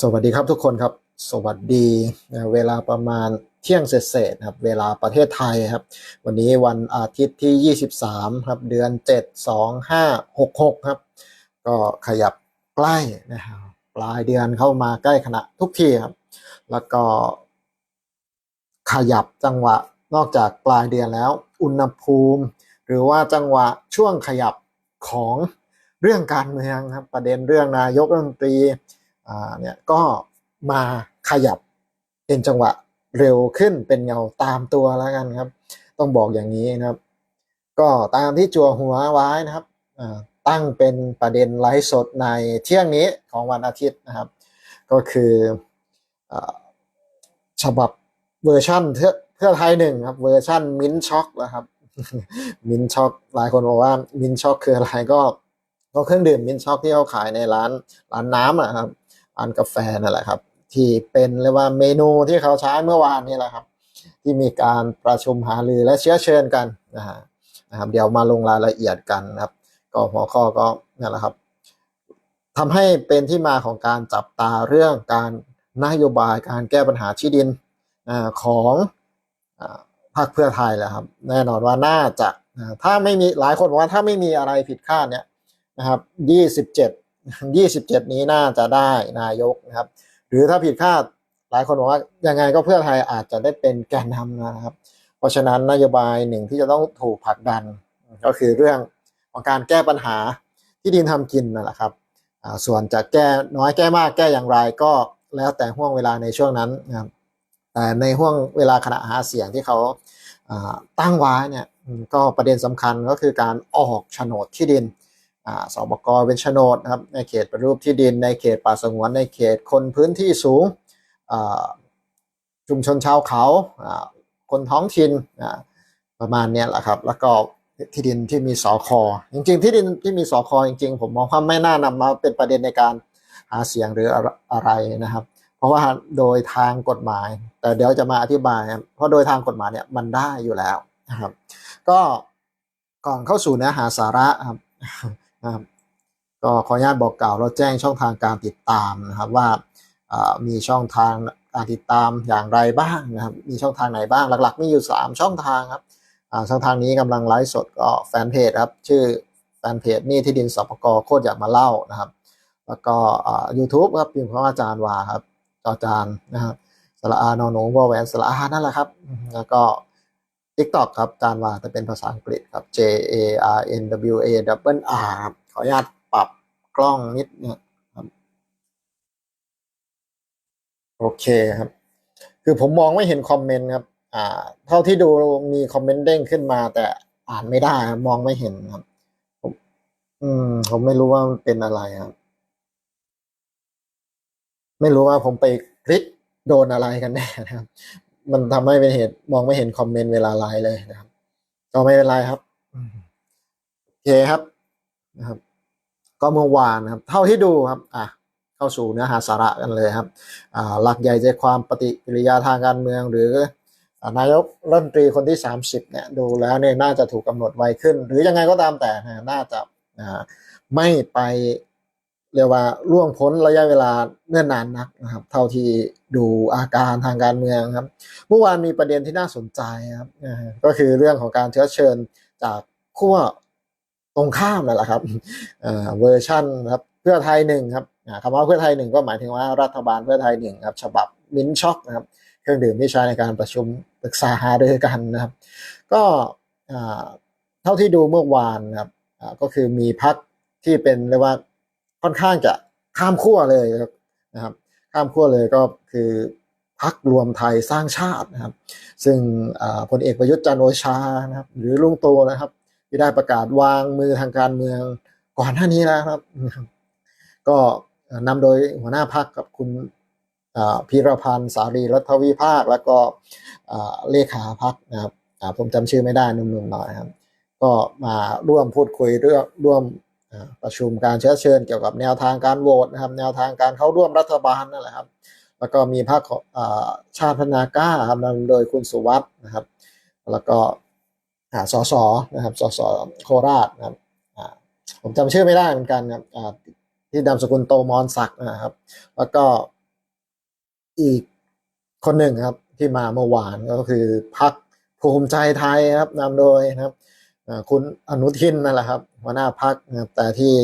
สวัสดีครับทุกคนครับ สวัสดีเวลาประมาณเที่ยงเศษๆครับเวลาประเทศไทยครับ วันนี้วันอาทิตย์ที่ 23 ครับ เดือน 7 2 5 6 6 ครับ ก็ขยับใกล้นะครับปลายเดือนเข้ามาใกล้ขณะทุกทีครับ แล้วก็ ขยับจังหวะนอกจากปลายเดือนแล้ว อุณหภูมิ หรือว่าจังหวะช่วงขยับของเรื่องการเมืองครับ ประเด็นเรื่องนายกรัฐมนตรี เนี่ยก็มาขยับเป็นจังหวะเร็วขึ้นเป็นเงาตามตัวแล้วกันครับ ต้องบอกอย่างนี้นะครับ ก็ตามที่จัวหัวไว้นะครับอ่าตั้งเป็นประเด็นไลฟ์สดในเที่ยงนี้ของวันอาทิตย์นะครับ ก็คืออฉบับเวอร์ชั่นเพื่อไทยหนึ่งครับเวอร์ชั่นมินช็อกนะครับมินช็อกหลายคนบอกว่ามินช็อกคืออะไรก็ก็เครื่องดื่มมินช็อกที่เขาขายในร้านร้านน้ำอะครับ ร้านกาแฟนั่นแหละครับ ที่เป็นเรียกว่าเมนูที่เขาใช้เมื่อวานนี่แหละครับ ที่มีการประชุมหารือและเชื้อเชิญกันนะฮะนะครับเดี๋ยวมาลงรายละเอียดกันนะครับ ก็หัวข้อก็นั่นแหละครับทำให้เป็นที่มาของการจับตาเรื่องการนโยบายการแก้ปัญหาที่ดินอของอาพรรคเพื่อไทยแหละครับแน่นอนว่าน่าจะถ้าไม่มีหลายคนบอกว่าถ้าไม่มีอะไรผิดคาดเนี่ยนะครับยี่ ยี่สิบเจ็ดนี้น่าจะได้นายกนะครับ หรือถ้าผิดคาดหลายคนบอกว่ายังไงก็เพื่อไทยอาจจะได้เป็นแกนนำนะครับ เพราะฉะนั้นนโยบายหนึ่งที่จะต้องถูกผลักดัน ก็คือเรื่องของการแก้ปัญหาที่ดินทำกินนั่นแหละครับส่วนจะแก้น้อยแก้มากแก้อย่างไรก็แล้วแต่ห่วงเวลาในช่วงนั้นนะครับแต่ในห่วงเวลาขณะหาเสียงที่เขาตั้งไว้เนี่ยก็ประเด็นสำคัญก็คือการออกโฉนดที่ดิน อ่าสบกเป็นโฉนดนะครับในเขตปฏิรูปที่ดินในเขตป่าสงวนในเขตคนพื้นที่สูงชุมชนชาวเขาคนท้องถิ่นประมาณนี้แหละครับ แล้วก็ที่ดินที่มีสอคอจริง ๆ ที่ดินที่มีสอคอจริง ๆ ผมมองว่าไม่น่านำมาเป็นประเด็นในการหาเสียงหรืออะไรนะครับ เพราะว่าโดยทางกฎหมาย แต่เดี๋ยวจะมาอธิบาย เพราะโดยทางกฎหมายเนี่ยมันได้อยู่แล้วนะครับ ก็ก่อนเข้าสู่เนื้อหาสาระครับ นะครับก็ขออนุญาตบอกกล่าวเราแจ้งช่องทางการติดตามนะครับว่ามีช่องทางการติดตามอย่างไรบ้างนะครับ มีช่องทางไหนบ้างหลักๆ มีอยู่ 3 ช่องทางครับช่องทางนี้กำลังไลฟ์สดก็แฟนเพจครับชื่อแฟนเพจนี่ที่ดินสปกโคตรอยากมาเล่านะครับ แล้วก็อ่า YouTube ครับพิมพ์คำว่าอาจารย์วาครับจอจานนะครับสระอานอนหนูวอแหวนสระอานั่นแหละครับ แล้วก็ TikTok ครับจานวาแต่เป็นภาษาอังกฤษครับ J A R N W A W R ครับขออนุญาตปรับกล้องนิดนี่ยครับโอเคครับ คือผมมองไม่เห็นคอมเมนต์ครับอ่า เท่าที่ดูมีคอมเมนต์เด้งขึ้นมา แต่อ่านไม่ได้ครับมองไม่เห็นครับผมอืม ผมไม่รู้ว่ามันเป็นอะไรครับ ไม่รู้ว่าผมไปคลิกโดนอะไรกันแน่นะครับ มันทำให้เป็นเหตุมองไม่เห็นคอมเมนต์เวลาไลฟ์เลยนะครับ ก็ไม่เป็นไรครับโอเคครับนะครับ ก็เมื่อวานนะครับ เท่าที่ดูครับ อะเข้าสู่เนื้อหาสาระกันเลยครับ อ่า หลักใหญ่ใจความปฏิกิริยาทางการเมือง หรืออนายกรัฐมนตรีคนที่ 30เนี่ยดูแล้วเนี่ยน่าจะถูกกำหนดไวขึ้น หรือยังไงก็ตามแต่นะน่าจะอ่าไม่ไป เรียกว่าล่วงพ้นระยะเวลาเนิ่นนานนักนะครับ เท่าที่ดูอาการทางการเมืองครับเมื่อวานมีประเด็นที่น่าสนใจครับก็คือเรื่องของการเชื้อเชิญจากขั้วตรงข้ามนั่นแหละครับเวอร์ชั่นครับเพื่อไทยหนึ่งครับคำว่าเพื่อไทยหนึ่งก็หมายถึงว่ารัฐบาลเพื่อไทยหนึ่งครับฉบับมิ้นช็อกนะครับเครื่องดื่มที่ใช้ในการประชุมปรึกษาหารือกันนะครับ ก็เท่าที่ดูเมื่อวานนะครับก็คือมีพักที่เป็นเรียกว่า ค่อนข้างจะข้ามขั้วเลยนะครับ ข้ามขั้วเลยก็คือพักรวมไทยสร้างชาตินะครับ ซึ่งพลเอกประยุทธ์จันโอชานะครับ หรือลุงตูนะครับ ที่ได้ประกาศวางมือทางการเมืองก่อนหน้านี้แล้วครับ ก็นำโดยหัวหน้าพักกับคุณพีรพันธ์สารีรัฐวิภาค แล้วก็เลขาพักนะครับผมจำชื่อไม่ได้นุ่มๆหน่อยครับ ก็มาร่วมพูดคุยเรื่องร่วม ประชุมการเชื้อเชิญเกี่ยวกับแนวทางการโหวตนะครับ แนวทางการเข้าร่วมรัฐบาลนั่นแหละครับ แล้วก็มีพรรคชาติพัฒนาก้าครับนำโดยคุณสุวัสด์นะครับ แล้วก็อ่าสสนะครับสสโคราชนะครับผมจำชื่อไม่ได้เหมือนกันครับที่นามสกุลโตมอนศักนะครับ แล้วก็อีกคนหนึ่งครับที่มาเมื่อวานก็คือพักภูมิใจไทยครับนำโดยนะครับ คุณอนุทินนั่นแหละครับหัวหน้าพักแต่ที่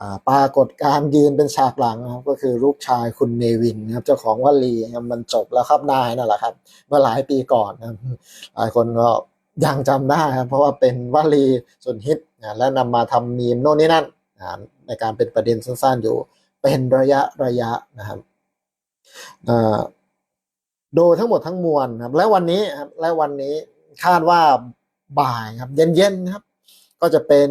อ่าปรากฏการ์ยืนเป็นฉากหลังครับก็คือลูกชายคุณเนวินนะครับเจ้าของวลีมันจบแล้วครับนายนั่นแหละครับ เมื่อหลายปีก่อนนะหลายคนก็ยังจำได้ครับเพราะว่าเป็นวลีสุดฮิตนะและนำมาทำมีมโน่นนี่นั่นในการเป็นประเด็นสั้นๆอยู่ เป็นระยะระยะนะครับอ่าโดยทั้งหมดทั้งมวลครับและวันนี้ครับและวันนี้คาดว่า บ่ายครับ เย็นๆนะครับ ก็จะเป็น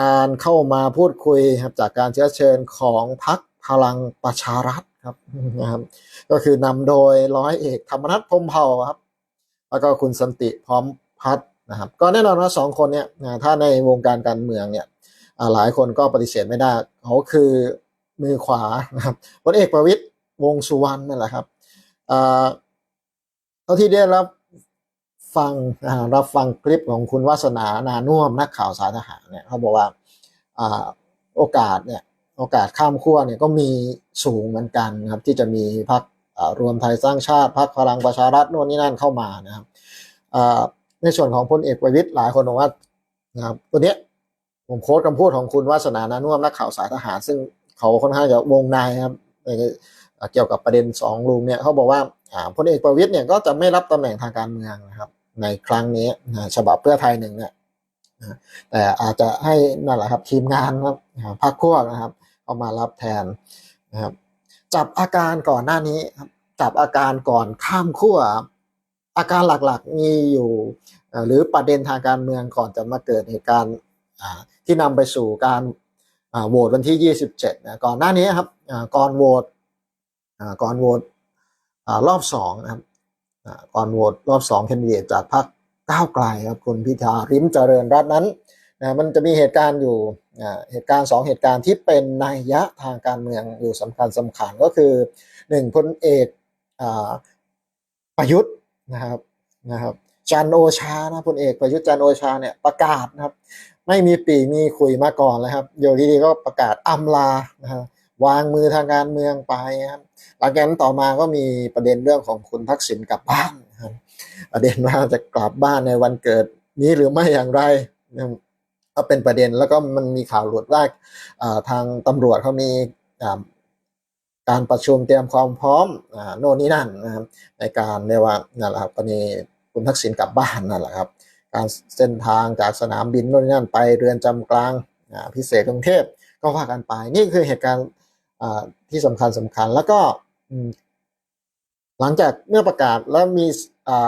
การเข้ามาพูดคุยครับจากการเชื้อเชิญของพักพลังประชารัฐครับนะครับ ก็คือนำโดยร้อยเอกธรรมนัฐพรมเผ่าครับ แล้วก็คุณสันติพร้อมพัฒน์นะครับ ก็แน่นอนว่าสองคนเนี้ยนะถ้าในวงการการเมืองเนี่ยหลายคนก็ปฏิเสธไม่ได้เขาคือมือขวานะครับพลเอกประวิตยวงสุวรรณนั่นแหละครับอ่าเท่าที่ได้รับ ฟังรับฟังคลิปของคุณวาสนานานุ่มนักข่าวสายทหารเนี่ยเขาบอกว่าโอกาสเนี่ยโอกาสข้ามขั้วเนี่ยก็มีสูงเหมือนกันครับที่จะมีพรรครวมไทยสร้างชาติพรรคพลังประชารัฐโน่นนี่นั่นเข้ามานะครับในส่วนของพลเอกประวิตยหลายคนบอกว่านะครับตัวเนี้ยผมโค้ดคำพูดของคุณวาสนานานุ่มนักข่าวสายทหาร ซึ่งเขาค่อนข้างจะวงในครับเกี่ยวกับประเด็นสองลุงเนี่ยเขาบอกว่าพลเอกประวิตยเนี่ยก็จะไม่รับตำแหน่งทางการเมืองนะครับ ในครั้งนี้นะฉบับเพื่อไทยหนึ่งเนี่ยนะแต่อาจจะให้นั่นแหละครับทีมงานครับอ่าพรรคขั้วนะครับเอามารับแทนนะครับจับอาการก่อนหน้านี้จับอาการก่อนข้ามขั้วอาการหลักๆมีอยู่ หรือประเด็นทางการเมืองก่อนจะมาเกิดเหตุการณ์ที่นำไปสู่การโหวตวันที่ 27นะก่อนหน้านี้ครับก่อนโหวตก่อนโหวตรอบสองนะครับ ก่อนโหวตรอบสองแคนดิเดตจากพรรคก้าวไกลครับคุณพิธาริมเจริญรัตน์นั้นนะมันจะมีเหตุการณ์อยู่เหตุการณ์สองเหตุการณ์ที่เป็นนัยยะทางการเมืองอยู่สำคัญสำคัญก็คือหนึ่งพลเอกอประยุทธ์นะครับนะครับจันโอชานะพลเอกประยุทธ์จันโอชาเนี่ยประกาศนะครับ ไม่มีปีมีคุยมาก่อนเลยครับโยดีๆก็ประกาศอำลานะครับ วางมือทางการเมืองไปครับหลังจากนั้นต่อมาก็มีประเด็นเรื่องของคุณทักษิณกลับบ้านครับประเด็นว่าจะกลับบ้านในวันเกิดนี้หรือไม่อย่างไรนะก็เป็นประเด็นแล้วก็มันมีข่าวหลุดว่าทางตำรวจเขามีการประชุมเตรียมความพร้อมอโน่นนี่นั่นนะครับในการเรียกว่านั่นแหละครับกรณีคุณทักษิณกลับบ้านนั่นแหละครับ การเส้นทางจากสนามบินโน่นนี่นั่นไปเรือนจำกลางพิเศษกรุงเทพก็ว่ากันไปนี่คือเหตุการณ์ ที่สำคัญสำคัญแล้วก็หลังจากเมื่อประกาศแล้วมี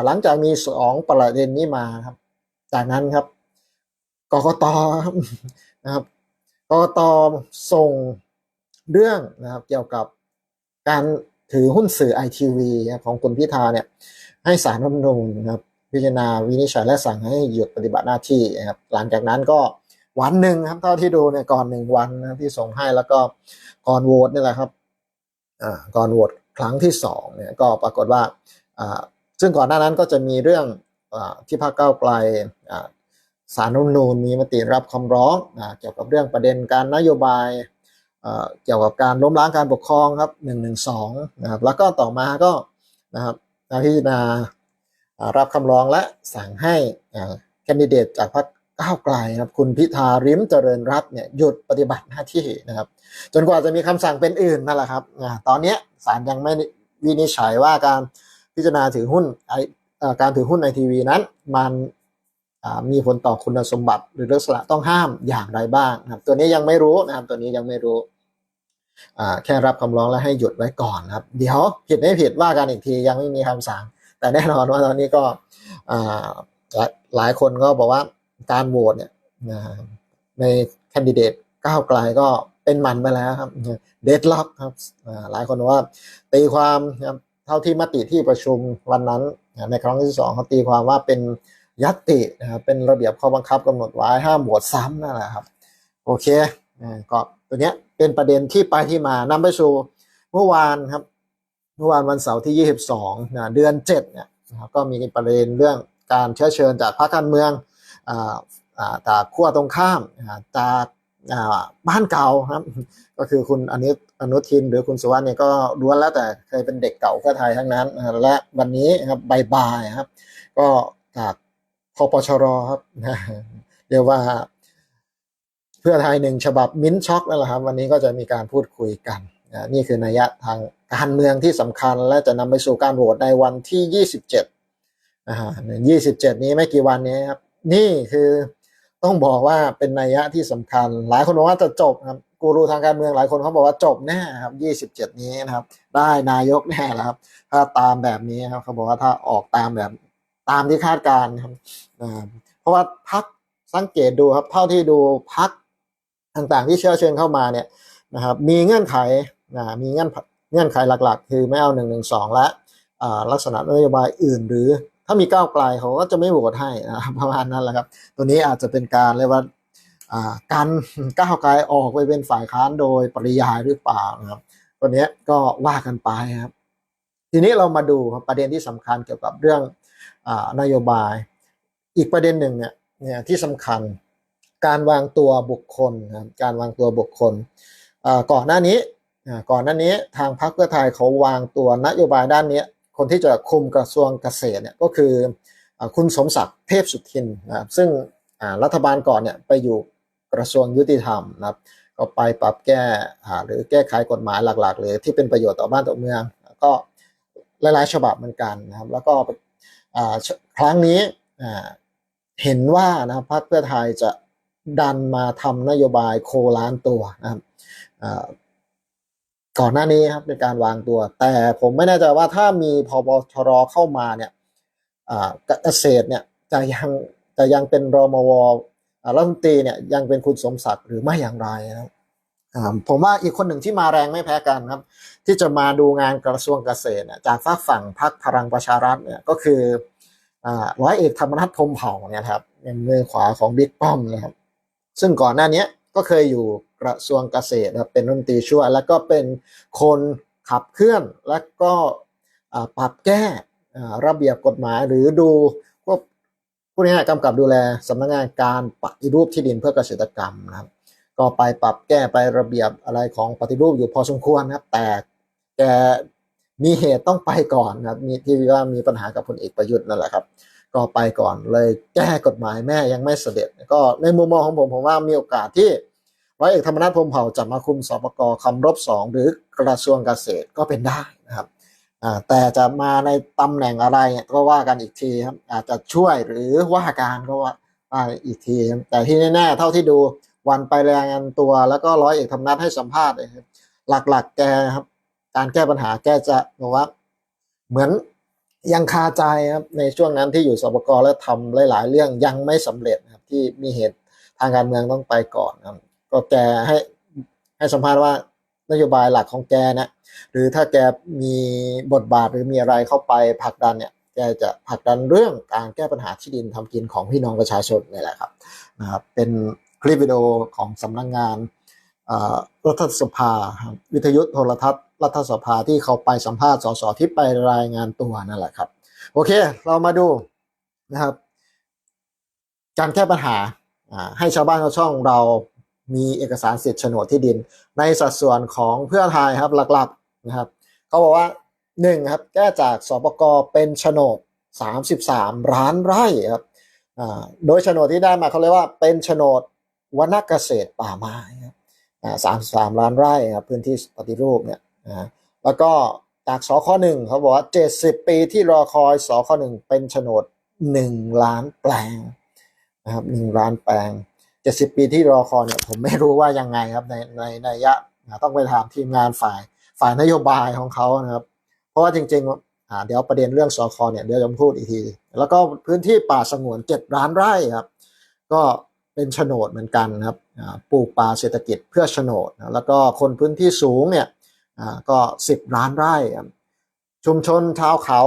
หลังจากมีสองประเด็นนี้มาครับ จากนั้นครับกกตครับนะครับกกตส่งเรื่องนะครับเกี่ยวกับการถือหุ้นสื่อไอทีวีของคุณพิธาเนี่ยให้สารรัฐมนูญนะครับพิจารณาวินิจฉัยและสั่งให้หยุดปฏิบัติหน้าที่นะครับหลังจากนั้นก็ วันหนึ่งครับเท่าที่ดูเนี่ยก่อนหนึ่งวันนะที่ส่งให้แล้วก็ก่อนโหวตนี่แหละครับอ่าก่อนโหวตครั้งที่สองเนี่ยก็ปรากฏว่าอ่าซึ่งก่อนหน้านั้นก็จะมีเรื่องอ่าที่พรรคก้าวไกลอ่าสารรัฐนูญมีมติรับคำร้องอ่าเกี่ยวกับเรื่องประเด็นการนโยบายเอ่อเกี่ยวกับการล้มล้างการปกครองครับหนึ่งหนึ่งสองนะครับแล้วก็ต่อมาก็นะครับการพิจารณาอ่ารับคำร้องและสั่งให้แคนดิเดตจากพรรค ก้าวไกลนะครับคุณพิธาริมเจริญรัตน์เนี่ยหยุดปฏิบัติหน้าที่นะครับ จนกว่าจะมีคำสั่งเป็นอื่นนั่นแหละครับตอนนี้ศาลยังไม่วินิจฉัยว่าการพิจารณาถือหุ้นไอการถือหุ้นในทีวีนั้น มันมีผลต่อคุณสมบัติหรือลักษณะต้องห้ามอย่างไรบ้างนะครับ ตัวนี้ยังไม่รู้นะครับตัวนี้ยังไม่รู้แค่รับคำร้องและให้หยุดไว้ก่อนครับ เดี๋ยวผิดไม่ผิดว่ากันอีกทียังไม่มีคำสั่ง แต่แน่นอนว่าตอนนี้ก็หลายคนก็บอกว่า การโหวตเนี่ยในแคนดิเดตก้าวไกลก็เป็นมันไปแล้วครับเดดล็อกครับหลายคนว่าตีความครับเท่าที่มติที่ประชุมวันนั้น ในครั้งที่สองเขาตีความว่าเป็นยัตตินะครับเป็นระเบียบข้อบังคับกำหนดไว้ห้ามโหวตซ้ำนั่นแหละครับ โอเคอ่าก็ตัวเนี้ยเป็นประเด็นที่ไปที่มานำไปสู่เมื่อวานครับเมื่อวานวันเสาร์ที่ 22นะเดือน7เนี่ยนะครับก็มีประเด็นเรื่องการเชื้อเชิญจากพรรคการเมือง จากขั้วตรงข้ามอ่าจากบ้านเก่าครับ ก็คือคุณอนุอนุทิน หรือคุณสุวรรณเนี่ยก็ล้วนแล้วแต่เคยเป็นเด็กเก่าเพื่อไทยทั้งนั้น และวันนี้ครับบ่ายครับ ก็จากพปชรครับเรียกว่าเพื่อไทยหนึ่งฉบับมิ้นช็อกนั่นแหละครับ วันนี้ก็จะมีการพูดคุยกัน นี่คือนัยยะทางการเมืองที่สำคัญ และจะนำไปสู่การโหวตในวันที่ 27นะฮะ27 นี้ไม่กี่วันนี้ครับ นี่คือต้องบอกว่าเป็นนัยยะที่สำคัญ หลายคนบอกว่าจะจบครับกูรูทางการเมืองหลายคนเขาบอกว่าจบแน่ครับ 27 นี้นะครับ ได้นายกแน่แล้วครับ ถ้าตามแบบนี้ครับเขาบอกว่าถ้าออกตามแบบตามที่คาดการณ์ครับเพราะว่าพักสังเกตดูครับ เท่าที่ดูพักต่างๆ ที่เชื้อเชิญเข้ามาเนี่ยนะครับ มีเงื่อนไขนะมีเงื่อนเงื่อนไขหลักๆ คือไม่เอา1นึและอ่าลักษณะนโยบายอื่นหรือ ถ้ามีก้าวไกลเขาก็จะไม่โหวตให้นะประมาณนั้นแหละครับ ตัวนี้อาจจะเป็นการเรียกว่าการก้าวไกลออกไปเป็นฝ่ายค้านโดยปริยายหรือเปล่านะครับตัวนี้ก็ว่ากันไปครับ ทีนี้เรามาดูประเด็นที่สำคัญเกี่ยวกับเรื่องอนโยบาย อีกประเด็นหนึ่งเนี่ยเนี่ยที่สำคัญการวางตัวบุคคลนะการวางตัวบุคคลก่อนหน้านี้ก่อนหน้านี้ทางพรรคเพื่อไทยเขาวางตัวนโยบายด้านเนี้ย คนที่จะคุมกระทรวงเกษตรเนี่ยก็คืออคุณสมศักดิ์เทพสุทินนะครับซึ่งรัฐบาลก่อนเนี่ยไปอยู่กระทรวงยุติธรรมนะครับก็ไปปรับแก้หรือแก้ไขกฎหมายหลักๆเลยที่เป็นประโยชน์ต่อบ้านต่อเมือง ก็หลายๆฉบับเหมือนกันนะครับ แล้วก็ครั้งนี้เห็นว่านะครับพรรคเพื่อไทยจะดันมาทำนโยบายโคล้านตัวนะครับ ก่อนหน้านี้ครับในการวางตัว แต่ผมไม่แน่ใจว่าถ้ามีพบชรเข้ามาเนี่ยเกษตรเนี่ยจะยังจะยังเป็นรมวอ่ารัฐมนตรีเนี่ยยังเป็นคุณสมศักดิ์หรือไม่อย่างไรนะครับผมว่าอีกคนหนึ่งที่มาแรงไม่แพ้กันครับ ที่จะมาดูงานกระทรวงเกษตรเนี่ยจากฝากฝั่งพรรคพลังประชารัฐเนี่ยก็คือร้อยเอกธรรมนัฐพรมเผ่าเนี่ยครับมือขวาของบิ๊กป้อมนะครับซึ่งก่อนหน้านี้ ก็เคยอยู่กระทรวงเกษตรนะครับเป็นรัฐมนตรีช่วยแล้วก็เป็นคนขับเคลื่อนและก็ปรับแก้อ่ระเบียบกฎหมายหรือดูพวกผู้นี้กำกับดูแลสำนักงานการปฏิรูปที่ดินเพื่อเกษตรกรรมนะครับ ก็ไปปรับแก้ไประเบียบอะไรของปฏิรูปอยู่พอสมควรนะครับ แต่แกมีเหตุต้องไปก่อนนะครับมีที่ว่ามีปัญหากับพลเอกประยุทธ์นั่นแหละครับ ก็ไปก่อนเลยแก้กฎหมายแม่ยังไม่เสด็จ ก็ในมุมมองของผมผมว่ามีโอกาสที่ร้อยเอกธรรมนัฐพรมเผ่าจะมาคุมสปกคำรบสองหรือกระทรวงเกษตรก็เป็นได้นะครับแต่จะมาในตำแหน่งอะไรเนี่ยก็ว่ากันอีกทีครับอาจจะช่วยหรือว่าการก็ว่าอีกทีแต่ที่แน่ๆเท่าที่ดูวันไปแรายงานตัว แล้วก็ร้อยเอกธรรมนัฐให้สัมภาษณ์เลยครับหลักๆแกครับการแก้ปัญหาแกจะบอกว่าเหมือน ยังคาใจครับในช่วงนั้นที่อยู่สปกแล้วทำหลาย ๆ เรื่องยังไม่สำเร็จครับที่มีเหตุทางการเมืองต้องไปก่อนครับก็แกให้ให้สัมภาษณ์ว่านโยบายหลักของแกนะหรือถ้าแกมีบทบาทหรือมีอะไรเข้าไปผลักดันเนี่ยแกจะผลักดันเรื่องการแก้ปัญหาที่ดินทำกินของพี่น้องประชาชนนี่แหละครับนะครับเป็นคลิปวิดีโอของสำนักงงาน รัฐสภาครับวิทยุโทรทัศน์ รัฐสภาที่เขาไปสัมภาษณ์สสที่ไปรายงานตัวนั่นแหละครับ โอเค เรามาดูนะครับ การแก้ปัญหาให้ชาวบ้านชาวช่องเรามีเอกสารสิทธิ์โฉนดที่ดิน ในสัดส่วนของเพื่อไทยครับหลักๆนะครับเขาบอกว่าหนึ่งครับแก้จากสปกเป็นโฉนด 33 ล้านไร่ครับโดยโฉนดที่ได้มาเขาเรียกว่าเป็นโฉนดวนเกษตรป่าไม้ครับ สามสามล้านไร่ครับพื้นที่ปฏิรูปเนี่ยนะแล้วก็จากสคหนึ่งเขาบอกว่าเจ็ดสิบปีที่รอคอยสคหนึ่งเป็นโฉนดหนึ่งล้านแปลงนะครับหนึ่งล้านแปลงเจ็ดสิบปีที่รอคอยเนี่ยผมไม่รู้ว่ายังไงครับในในในยะนะต้องไปถามทีมงานฝ่ายฝ่ายนโยบายของเขานะครับ เพราะว่าจริงๆอ่าเดี๋ยวประเด็นเรื่องสคเนี่ยเดี๋ยวจะพูดอีกที แล้วก็พื้นที่ป่าสงวนเจ็ดล้านไร่ครับ ก็เป็นโฉนดเหมือนกันนะครับ ปลูกป่าเศรษฐกิจเพื่อโฉนดนะแล้วก็คนพื้นที่สูงเนี่ยก็ 10 ล้านไร่ ชุมชนชาวเขา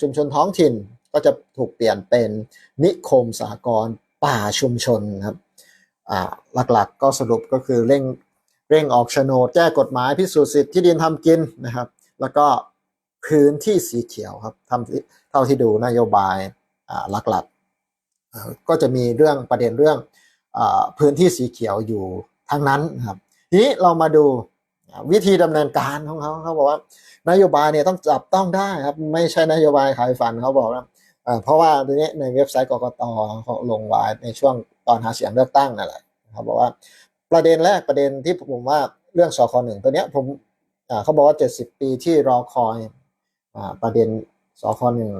ชุมชนท้องถิ่นก็จะถูกเปลี่ยนเป็นนิคมสหกรณ์ป่าชุมชนครับหลักๆก็สรุปก็คือเร่งเร่งออกโฉนดแก้กฎหมายพิสูจน์สิทธิ์ที่ดินทำกินนะครับ แล้วก็พื้นที่สีเขียวครับทำเท่าที่ดูนโยบายหลักๆก็จะมีเรื่องประเด็นเรื่อง พื้นที่สีเขียวอยู่ทั้งนั้นครับ ทีนี้เรามาดูวิธีดำเนินการของเขาเขาบอกว่านโยบายเนี่ยต้องจับต้องได้ครับ ไม่ใช่นโยบายขายฝันเขาบอกนะเพราะว่าทีนี้ในเว็บไซต์กกตเขาลงไว้ในช่วงตอนหาเสียงเลือกตั้งนั่นแหละเขาบอกว่าประเด็นแรกประเด็นที่ผมว่าเรื่องสคหนึ่งตัวเนี้ยผมเขาบอกว่า 70 ปีที่รอคอยอประเด็นสคหนึ่ง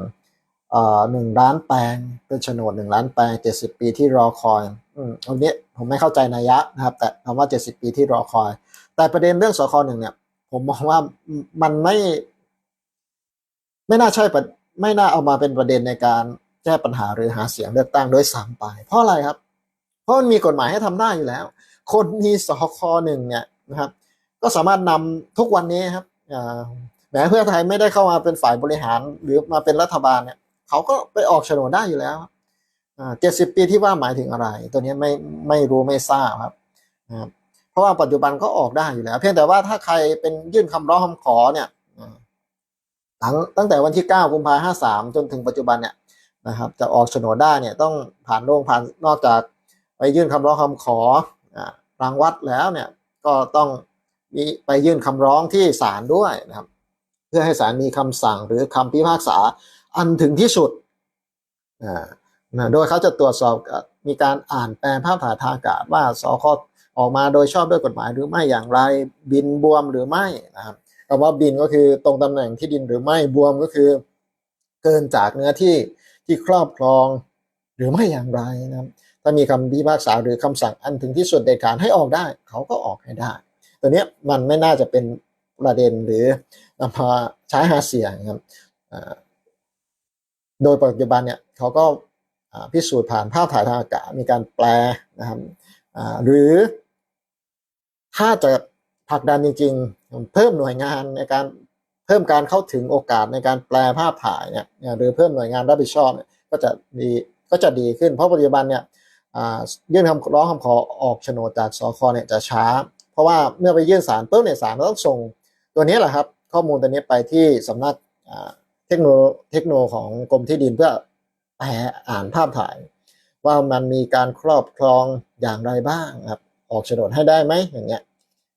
หนึ่งล้านแปลงเป็นโฉนดหนึ่งล้านแปลง70ปีที่รอคอยอืมตรงนี้ผมไม่เข้าใจนัยยะนะครับ แต่คำว่า70ปีที่รอคอย แต่ประเด็นเรื่องสคหนึ่งเนี่ย ผมมองว่ามันไม่ ไม่น่าใช่ประไม่น่าเอามาเป็นประเด็นในการแก้ปัญหาหรือหาเสียงเลือกตั้งโดยสามไป เพราะอะไรครับ เพราะมันมีกฎหมายให้ทำได้อยู่แล้ว คนมีสคหนึ่งเนี่ยนะครับ ก็สามารถนำทุกวันนี้ครับแม้เพื่อไทยไม่ได้เข้ามาเป็นฝ่ายบริหารหรือมาเป็นรัฐบาลเนี่ย เขาก็ไปออกโฉนดได้อยู่แล้วเจ็ดสิบปีที่ว่าหมายถึงอะไร ตัวนี้ไม่ไม่รู้ไม่ทราบครับนะเพราะว่าปัจจุบันก็ออกได้อยู่แล้ว เพียงแต่ว่าถ้าใครเป็นยื่นคำร้องคำขอเนี่ยหลังตั้งแต่วันที่9กุมภาพันธ์53จนถึงปัจจุบันเนี่ยนะครับ จะออกโฉนดได้เนี่ยต้องผ่านโรงผ่านนอกจากไปยื่นคำร้องคำขอรางวัดแล้วเนี่ยก็ต้องมีไปยื่นคำร้องที่ศาลด้วยนะครับ พื่อให้ศาลมีคำสั่งหรือคำพิพากษาอันถึงที่สุดนะโดยเขาจะตรวจสอบมีการอ่านแปลภาพถ่ายทางอากาศว่าสคออกมาโดยชอบด้วยกฎหมายหรือไม่อย่างไรบินบวมหรือไม่นะครับคำว่าบินก็คือตรงตำแหน่งที่ดินหรือไม่บวมก็คือ เกินจากเนื้อที่ที่ครอบครองหรือไม่อย่างไรนะครับถ้ามีคำพิพากษาหรือคำสั่งอันถึงที่สุดเด็ดขาดให้ออกได้ เขาก็ออกให้ได้ ตัวนี้มันไม่น่าจะเป็น ประเด็นหรือนำมาใช้หาเสียงครับโดยปัจจุบันเนี่ยเขาก็พิสูจน์ผ่านภาพถ่ายทางอากาศมีการแปลนะครับหรือถ้าจะผลักดันจริง ๆ เพิ่มหน่วยงานในการเพิ่มการเข้าถึงโอกาสในการแปลภาพถ่ายเนี่ยหรือเพิ่มหน่วยงานรับผิดชอบเนี่ยก็จะดีก็จะดีขึ้น เพราะปัจจุบันเนี่ยยื่นคำร้องคำขอออกโฉนดจากสคเนี่ยจะช้า เพราะว่าเมื่อไปยื่นศาลปุ๊บเนี่ยศาลต้องส่ง ตัวนี้แหละครับ ข้อมูลตัวนี้ไปที่สำนักเทคโนเทคโนของกรมที่ดินเพื่อแปลอ่านภาพถ่าย ว่ามันมีการครอบครองอย่างไรบ้างครับ ออกโฉนดให้ได้ไหมอย่างเงี้ย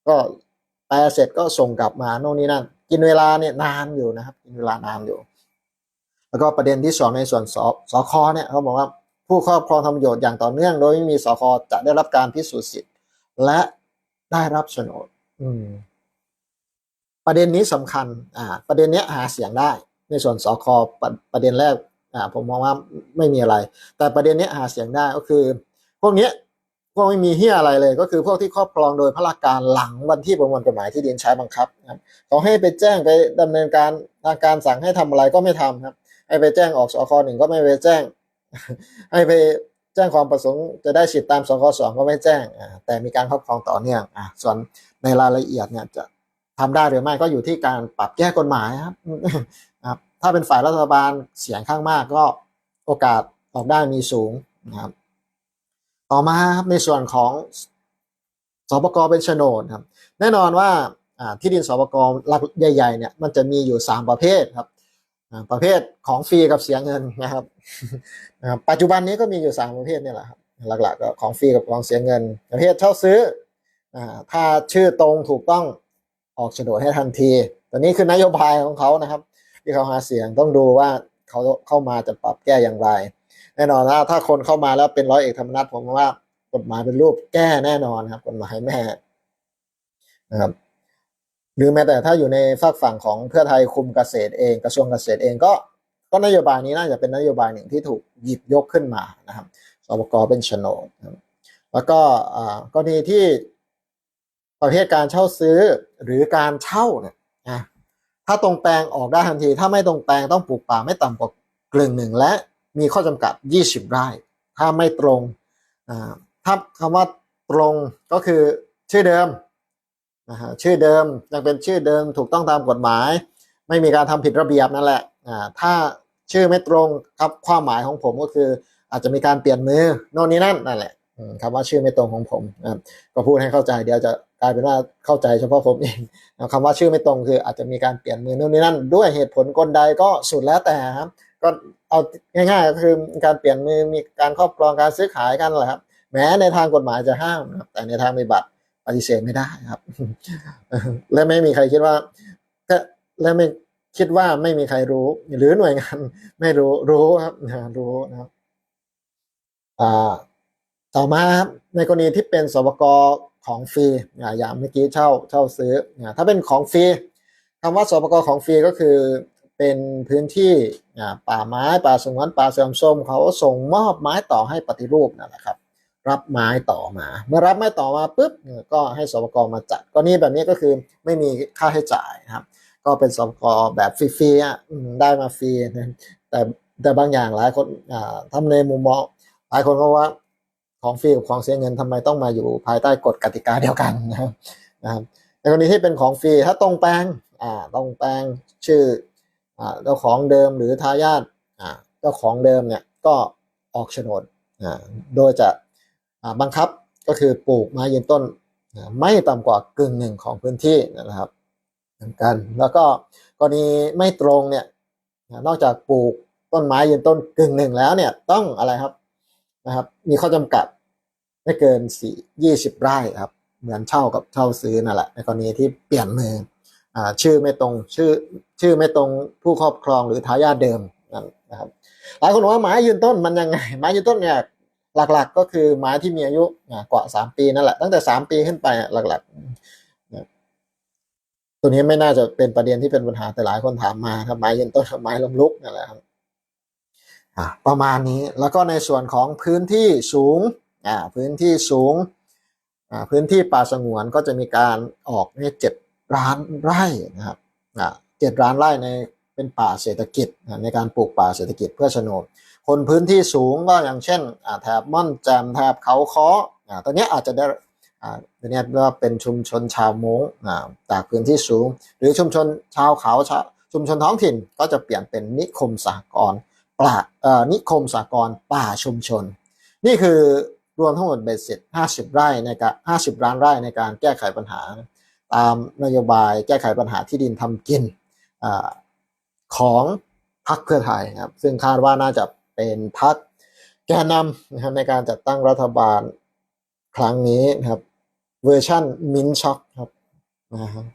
ก็แปลเสร็จก็ส่งกลับมาโน่นนี่นั่นกินเวลาเนี่ยนานอยู่นะครับกินเวลานานอยู่ แล้วก็ประเด็นที่สองในส่วนสสคเนี่ยเขาบอกว่าผู้ครอบครองทำประโยชน์อย่างต่อเนื่อง โดยไม่มีสคจะได้รับการพิสูจน์สิทธิ์ และได้รับโฉนด อืม ประเด็นนี้สำคัญอ่าประเด็นเนี้ยหาเสียงได้ในส่วนสคประประเด็นแรกอ่าผมมองว่าไม่มีอะไร แต่ประเด็นเนี้ยหาเสียงได้ก็คือ พวกเนี้ยพวกไม่มีเฮียอะไรเลย ก็คือพวกที่ครอบครองโดยพระการหลังวันที่ประมวลกฎหมายที่ดินใช้บังคับนะครับเขาให้ไปแจ้งไปดำเนินการทางการสั่งให้ทำอะไรก็ไม่ทำครับให้ไปแจ้งออกสคหนึ่งก็ไม่ไปแจ้ง ให้ไปแจ้งความประสงค์จะได้สิทธิตามสคสองก็ไม่แจ้งแต่มีการครอบครองต่อเนื่องอ่าส่วนในรายละเอียดเนี่ยจะ ทำได้หรือไม่ก็อยู่ที่การปรับแก้กฎหมายครับครับ ถ้าเป็นฝ่ายรัฐบาลเสียงข้างมากก็โอกาสออกได้มีสูงนะครับ ต่อมาครับในส่วนของสปกเป็นโฉนดครับ แน่นอนว่าที่ดินสปกหลักใหญ่ๆเนี่ยมันจะมีอยู่ 3 ประเภทครับประเภทของฟรีกับเสียเงินนะครับปัจจุบันนี้ก็มีอยู่ 3 ประเภทนี่แหละครับหลักๆก็ของฟรีกับของเสียเงิน ประเภทเช่าซื้อถ้าชื่อตรงถูกต้อง ออกโฉนดให้ทันที ตอนนี้คือนโยบายของเขานะครับ ที่เขาหาเสียงต้องดูว่าเขาเข้ามาจะปรับแก้อย่างไร แน่นอนนะถ้าคนเข้ามาแล้วเป็นร้อยเอกธรรมนัฐผมว่ากฎหมายเป็นรูปแก้แน่นอนครับกฎหมายแม่นะครับหรือแม้แต่ถ้าอยู่ในฝากฝั่งของเพื่อไทยคุมเกษตรเองกระทรวงเกษตรเองก็ก็นโยบายนี้น่าจะเป็นนโยบายหนึ่งที่ถูกหยิบยกขึ้นมานะครับสบกเป็นโฉนดแล้วก็กรณีที่ ประเภทการเช่าซื้อหรือการเช่าเนี่ยนะถ้าตรงแปลงออกได้ทันที ถ้าไม่ตรงแปลงต้องปลูกป่าไม่ต่ำกว่ากลึงหนึ่งและมีข้อจำกัด 20 ไร่ ถ้าไม่ตรงถ้าคำว่าตรงก็คือชื่อเดิมนะฮะชื่อเดิมยังเป็นชื่อเดิมถูกต้องตามกฎหมาย ไม่มีการทำผิดระเบียบนั่นแหละถ้าชื่อไม่ตรงครับความหมายของผมก็คืออาจจะมีการเปลี่ยนมือโน่นนี่นั่นนั่นแหละ คำว่าชื่อไม่ตรงของผมนะก็พูดให้เข้าใจเดี๋ยวจะกลายเป็นว่าเข้าใจเฉพาะผมเองคำว่าชื่อไม่ตรงคืออาจจะมีการเปลี่ยนมือโน่นนี่นั่น ด้วยเหตุผลกลใดก็สุดแล้วแต่ครับ ก็เอาง่ายๆก็คือการเปลี่ยนมือมีการครอบครองการซื้อขายกันแหละครับ แม้ในทางกฎหมายจะห้ามนะครับแต่ในทางปฏิบัติปฏิเสธไม่ได้ครับ และไม่มีใครคิดว่าและไม่คิดว่าไม่มีใครรู้ หรือหน่วยงาน ไม่รู้รู้ครับรู้นะครับอ่า ต่อมาครับในกรณีที่เป็นสปกของฟรีอย่างเมื่อกี้เช่าเช่าซื้อถ้าเป็นของฟรีคำว่าสปกของฟรีก็คือเป็นพื้นที่ป่าไม้ป่าสงวนป่าเสื่อมโทรมเขาส่งมอบไม้ต่อให้ปฏิรูปนั่นแหละครับ รับไม้ต่อมา เมื่อรับไม้ต่อมาปุ๊บก็ให้สปกมาจัดกรณีแบบนี้ก็คือไม่มีค่าใช้จ่ายนะครับ ก็เป็นสปกแบบฟรีๆได้มาฟรีแต่แต่บางอย่างหลายคนทำในมุมมองหลายคนก็ว่า ของฟรีกับของเสียเงินทำไมต้องมาอยู่ภายใต้กฎกติกาเดียวกันนะครับนะครับในกรณีที่เป็นของฟรีถ้าตรงแปลงอ่าตรงแปลงชื่ออ่าเจ้าของเดิมหรือทายาทอ่าเจ้าของเดิมเนี่ยก็ออกโฉนดอ่าโดยจะอ่าบังคับก็คือปลูกไม้ยืนต้นไม่ต่ำกว่ากึ่งหนึ่งของพื้นที่นะครับเหมือนกัน แล้วก็กรณีไม่ตรงเนี่ยนอกจากปลูกต้นไม้ยืนต้นกึ่งหนึ่งแล้วเนี่ยต้องอะไรครับ นะครับ มีข้อจำกัดไม่เกินสี่ยี่สิบไร่ครับ เหมือนเช่ากับเช่าซื้อนั่นแหละในกรณีที่เปลี่ยนมืออชื่อไม่ตรงชื่อชื่อไม่ตรงผู้ครอบครองหรือทายาทเดิมนั่นนะครับหลายคนบอกว่าไม้ยืนต้นมันยังไงไม้ยืนต้นเนี่ยหลักๆ ก็คือไม้ที่มีอายุกว่าสามปีนั่นแหละตั้งแต่สามปีขึ้นไปหลักๆ ตัวนี้ไม่น่าจะเป็นประเด็นที่เป็นปัญหาแต่หลายคนถามมาครับไมยืนต้นกับไม้ล้มลุกนั่นแหละครับ อ่าประมาณนี้แล้วก็ในส่วนของพื้นที่สูงอ่าพื้นที่สูงอ่าพื้นที่ป่าสงวนก็จะมีการออกในเจ็ดล้านไร่นะครับอ่าเจ็ดล้านไร่ในเป็นป่าเศรษฐกิจในการปลูกป่าเศรษฐกิจเพื่อโฉนดคนพื้นที่สูงก็อย่างเช่นแถบม่อนแจมแถบเขาค้อตัวเนี้อาจจะได้ตัวนี้กว่าเป็นชุมชนชาวมงอ่าจากพื้นที่สูง หรือชุมชนชาวเขาชุมชนท้องถิ่นก็จะเปลี่ยนเป็นนิคมสหกรณ์ ป่านิคมสากลป่าชุมชน นี่คือรวมทั้งหมดเบ็ดเสร็จ 50 ไร่ในการ50 ล้านไร่ในการแก้ไขปัญหา ตามนโยบายแก้ไขปัญหาที่ดินทำกินอของพรรคเพื่อไทยครับ ซึ่งคาดว่าน่าจะเป็นพรรคแกนนำนะครับในการจัดตั้งรัฐบาลครั้งนี้นะครับ เวอร์ชั่นมินช็อกครับนะฮะ